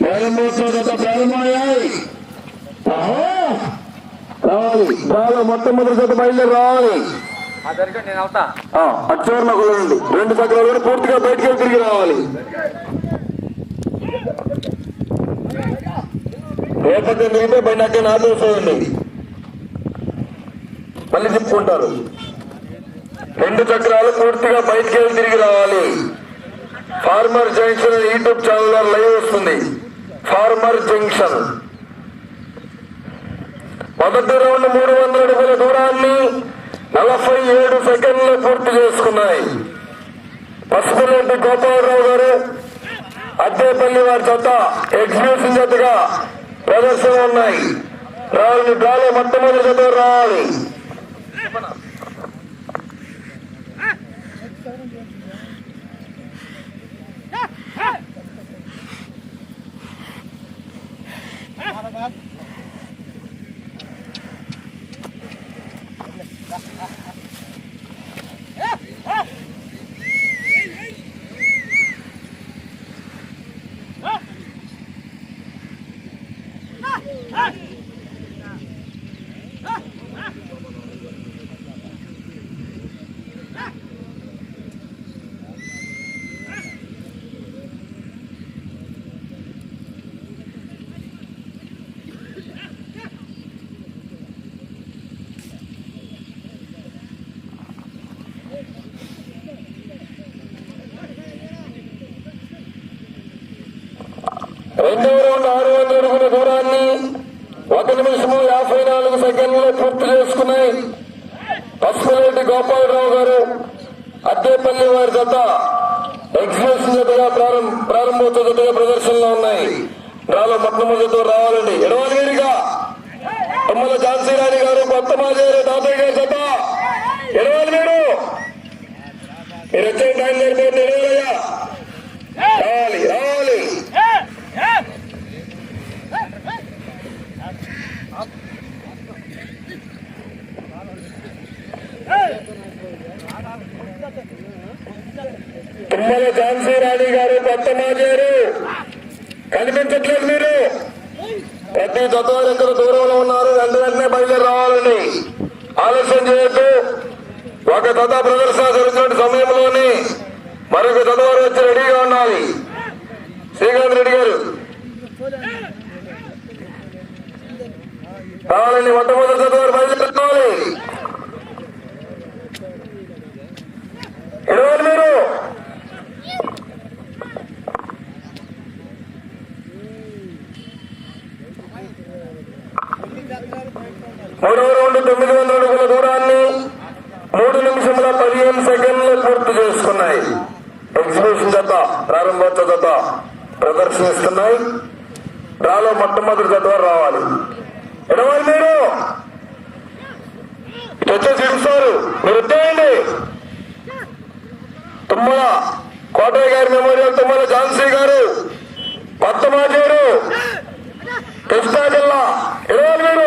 ప్రారంభోత్సవ ప్రారంభమయ్యాయి రావాలి రావాలి మొట్టమొదటి బయలుదేరి రావాలి నేను అవుతా అటు రెండు చక్రాలు కూడా పూర్తిగా బయటికి తిరిగి రావాలి. లేకపోతే పక్కన పోయినాకే బండి వస్తుంది మళ్ళీ తిప్పుకుంటారు రెండు చక్రాలు పూర్తిగా బయటికి వెళ్ళి తిరిగి రావాలి. Farmer junction YouTube channel live వస్తుంది. Farmer junction. మొదటి రౌండ్ మూడు వందల అడుగుల దూరాన్ని నలభై ఏడు సెకండ్లు పూర్తి చేసుకున్నాయి. పసుపులేంటి గోపాలరావు గారు అద్దేపల్లి వారి జత ఎగ్జిబిషన్ జతగా ప్రదర్శన ఉన్నాయి. రావాలి డ్రాలో మొట్టమొదటి జత రావాలి. రెండవ రౌండ్ ఆరు వందల అడుగుల దూరాన్ని ఒక నిమిషము యాభై నాలుగు సెకండ్లు పూర్తి చేసుకున్నాయి. పసుపులేటి గోపాలరావు గారు అద్దేపల్లి వారి జత ఎగ్జిబిషన్ జతగా ప్రారంభోత్సవ జతగా ప్రదర్శనలో ఉన్నాయి. డ్రాలో మొట్టమొదటితో రావాలండి. ఎడవలగిరిగా తమ్మల ఝాన్సీ రాణి గారు కొత్త మాజారు తాతయ్య గారి జత. ఎడవలగిరు మీరు వచ్చే టైం సరిపోయింది ఎడవాలయ్యా రావాలి రావాలి తుమ్మల ఝాన్సీ రాణి గారు కొత్త మాజారు కనిపించట్లేదు మీరు ప్రతి జతవారు ఇక్కడ దూరంలో ఉన్నారు. వెంట వెంటనే బయలుదేరి రావాలండి. ఆలస్యం చేయొద్దు. ఒక జత ప్రదర్శన జరుగుతున్న సమయంలోనే మరొక జతవారు వచ్చి రెడీగా ఉండాలి. శ్రీకాంత్ రెడ్డి గారు. రావాలండి మొట్టమొదటి జతవారు బయలుదేరి రావాలి ఇరవై మీరు మూడవ రౌండ్ తొమ్మిది వందల అడుగుల దూరాన్ని మూడు నిమిషముల పదిహేను సెకండ్లు పూర్తి చేసుకున్నాయి ఎగ్జిబిషన్ జత ప్రారంభోత్సవ జత ప్రదర్శనిస్తున్నాయి. రాలో మొట్టమొదటి జత రావాలి. ఇరవై మీరు వచ్చేసి ఇస్తారు మీరు వచ్చేయండి తుమ్మల కోటయ్య గారి మెమోరియల్ తుమ్మల ఝాన్సీ గారు కొత్త మాజేరు కృష్ణా జిల్లా ఇరవాలి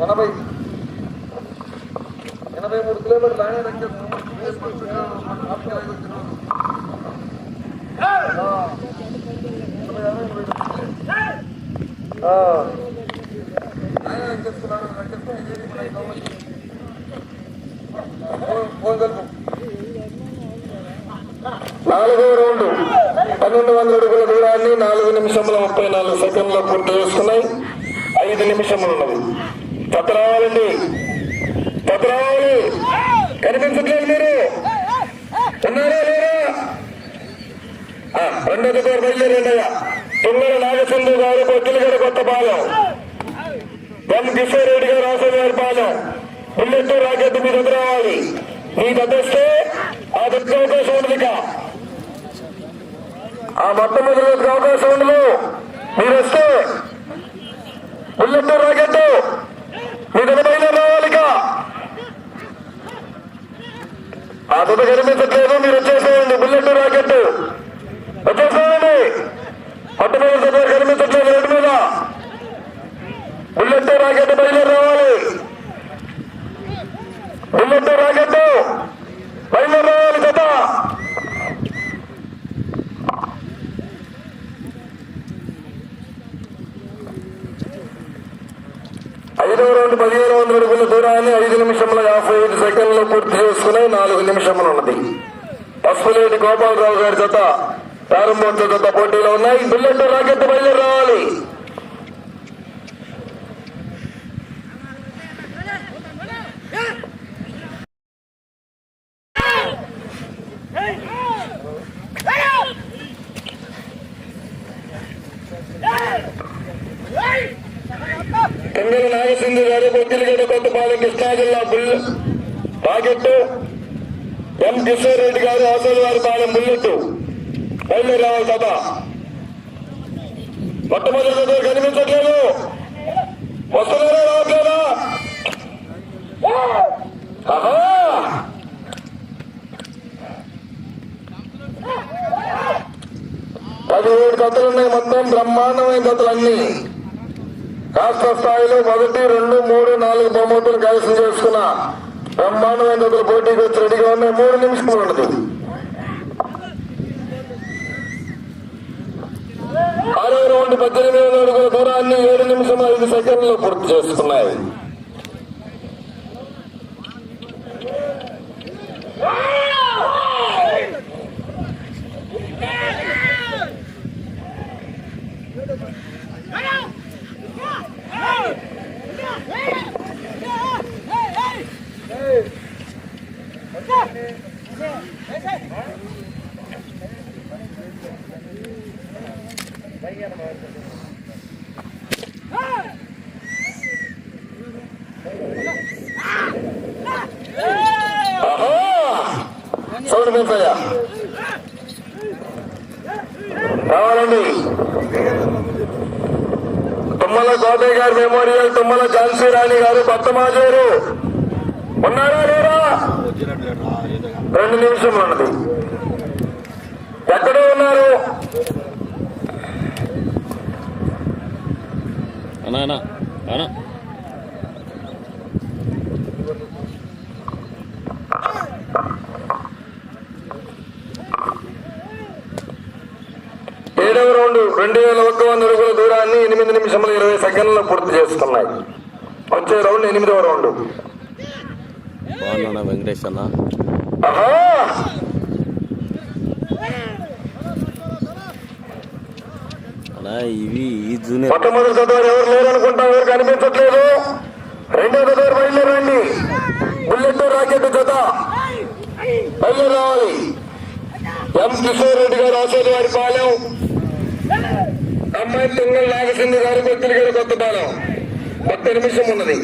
ఎనభై ఎనభై మూడు కిలోమీటర్లు ఆయన నాలుగో రౌండ్ పన్నెండు వందల అడుగుల దూరాన్ని నాలుగు నిమిషముల ముప్పై నాలుగు సెకండ్ల పూర్తి వస్తున్నాయి ఐదు నిమిషములు ఉన్నది. జత రావాలండి జత రావాలి కనిపించట్లేదు మీరు. ఉన్నారా. రెండోది పేరు రెండో దగ్గర బయలుదేరండి అయ్యా గారు పొత్తులగడ కొత్త పాలెం ఎం కిషోర్ రెడ్డి గారు ఆసరి గారి పాలెం బుల్లెట్ రాకెట్ మీ దగ్గర రావాలి మీ దగ్గరస్తే ఆ దగ్గర అవకాశం ఉంది ఆ మొట్టమొదటి అవకాశం ఉండదు మీరు వస్తే బుల్లెట్ రాకెట్ మీ దగ్గర బయలుదేరి రావాలి ఇక ఆ దుట కనిపించట్లేదు మీరు వచ్చేసేయండి బుల్లెట్ రాకెట్ వచ్చేసేయండి మొట్టమొదటి దగ్గర కనిపించట్లేదు రోడ్డు మీద బుల్లెట్ రాకెట్ బయలుదేరి రావాలి బుల్లెట్ రాకెట్ బయలుదేరి రావాలి కదా ఐదవ రౌండ్ అడుగుల దూరాన్ని ఐదు నిమిషముల యాభై ఐదు సెకండ్లు పూర్తి చేసుకుని నాలుగు నిమిషములు ఉన్నది. పసుపులేటి గోపాలరావు గారి జత ప్రారంభోత్సవ జత పోటీలో ఉన్నాయి. బుల్లెట్ రాకెట్ బయలుదేరాలి రావాలి కిందల నాగసింధు గారు బొద్దిలిగడ్డ కొత్తపాలెం కృష్ణా జిల్లా bull rocket M Kishore Reddy గారు అసలు వారి ముల్లెట్టు బుల్లెట్ బయలుదేరి సభ. మొట్టమొదటి కనిపించట్లేదు. వస్తున్నారా రావట్లేదా పదిహేడు కథలు ఉన్నాయి మొత్తం బ్రహ్మాండమైన కథలన్నీ రాష్ట్ర స్థాయిలో మొదటి రెండు మూడు నాలుగు బహుమతులు కలిసి చేసుకున్నా. బ్రహ్మాండమైన జతలు పోటీకి వచ్చి రెడీగా ఉన్నాయి మూడు నిమిషాలు ఉండదు. ఆరో రౌండ్ పద్దెనిమిది వందల అడుగుల దూరాన్ని ఏడు నిమిషం ఐదు సెకండ్లు పూర్తి చేసుకున్నాయి. రావాలండి తుమ్మల గోపయ్య గారి మెమోరియల్ తుమ్మల ఝాన్సీ రాణి గారు కొత్త మాజూరు ఉన్నారా లేరా? రెండు నిమిషం ఉన్నది. ఎక్కడో ఉన్నారు? ఏడవ రౌండ్ రెండు వేల ఒక్క వంద అడుగుల దూరాన్ని ఎనిమిది నిమిషముల ఇరవై సెకండ్లు పూర్తి చేసుకున్నాయి. వచ్చే రౌండ్ ఎనిమిదవ రౌండ్. బాగున్నా వెంకటేష్ అన్న. అలా ఇవి ఈ జూనియర్. మొట్టమొదటి ఎవరు లేరు అనుకుంటాం ఎవరు కనిపించట్లేదు రెండో చదువు బయలుదేరండి. బుల్లెట్ రాకెట్ జత. బయలుదేరి రావాలి ఎం కిషోర్ రెడ్డి గారు ఆశోద్ వారి పాలెం. అమ్మాయి తుంగల్ నాగసింధి గారు కొత్తిలి గారు కొత్త పాలెం. ఒక్క నిమిషం ఉన్నది.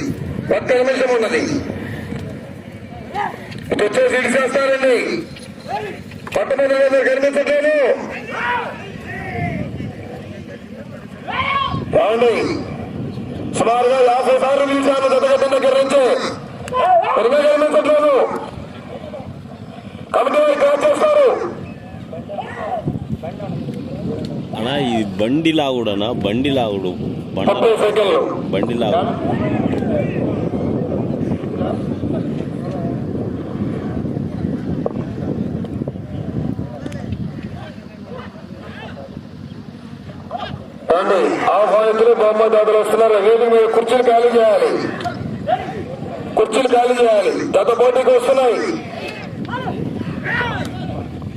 ఒక్క నిమిషం ఉన్నది. వచ్చేసి చేస్తారండి. మొట్టమొదటి మీరు కనిపించట్లేదు సుమారుగా యాభై సార్లు పిలిచాను జతగడ్డ దగ్గర నుంచి. పెరిగే కనిపించట్లేదు. కమిటీ వారు చేస్తారు. అన్నా ఇది బండి లాగుడు అన్న బండి లాగుడు బండి లాగుడు ఏమండి ఆహ్వానితులు బహుమతి వస్తున్నారు. వేదిక మీద కుర్చీలు ఖాళీ చేయాలి. కుర్చీలు ఖాళీ చేయాలి. గత పోటీకి వస్తున్నాయి.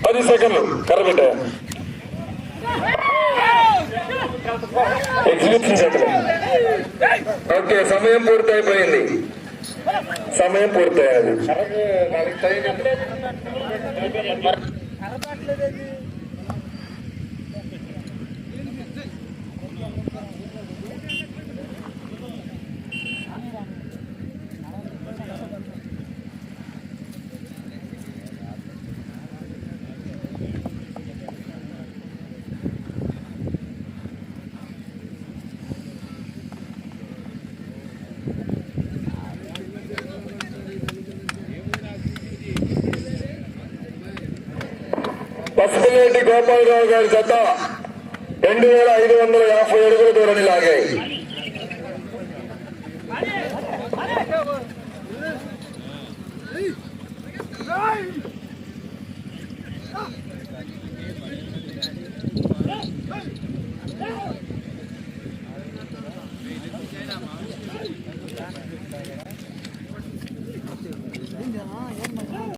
పది సెకండ్లు. కరబెట్ట ఎగ్జిబిషన్ సెకండ్. ఓకే సమయం పూర్తయిపోయింది. సమయం పూర్తయ్యాలి. పసుపులేటి గోపాలరావు గారి జత రెండు వేల ఐదు వందల యాభై అడుగుల దూరాన్ని లాగాయి.